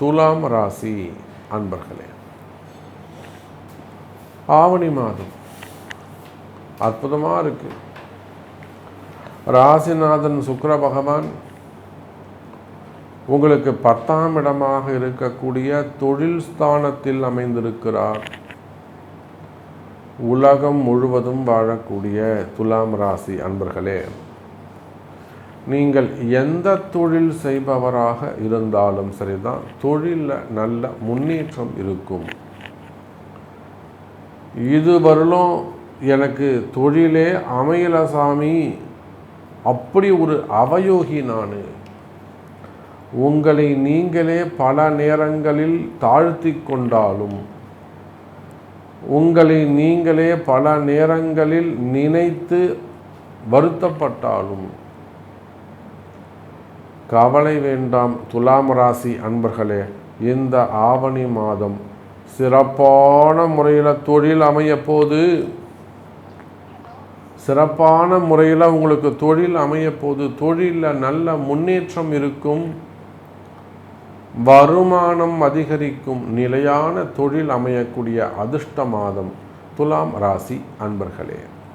துலாம் ராசி அன்பர்களே ஆவணி மாதம் அற்புதமாக இருக்கு. ராசிநாதன் சுக்கர பகவான் உங்களுக்கு பத்தாம் இடமாக இருக்கக்கூடிய தொழில் ஸ்தானத்தில் அமைந்திருக்கிறார். உலகம் முழுவதும் வாழக்கூடிய துலாம் ராசி அன்பர்களே நீங்கள் எந்த தொழில் செய்பவராக இருந்தாலும் சரிதான். தொழிலில் நல்ல முன்னேற்றம் இருக்கும். இதுவரையிலும் எனக்கு தொழிலே அமையல சாமி. அப்படி ஒரு அவயோகி நான். உங்களை நீங்களே பல நேரங்களில் தாழ்த்தி கொண்டாலும் உங்களை நீங்களே பல நேரங்களில் நினைத்து வருத்தப்பட்டாலும் கவலை வேண்டாம் துலாம் ராசி அன்பர்களே இந்த ஆவணி மாதம் சிறப்பான முறையில் தொழில் அமையப்போது சிறப்பான முறையில் உங்களுக்கு தொழில் அமையப்போது தொழிலில் நல்ல முன்னேற்றம் இருக்கும். வருமானம் அதிகரிக்கும் நிலையான தொழில் அமையக்கூடிய அதிர்ஷ்ட மாதம் துலாம் ராசி அன்பர்களே.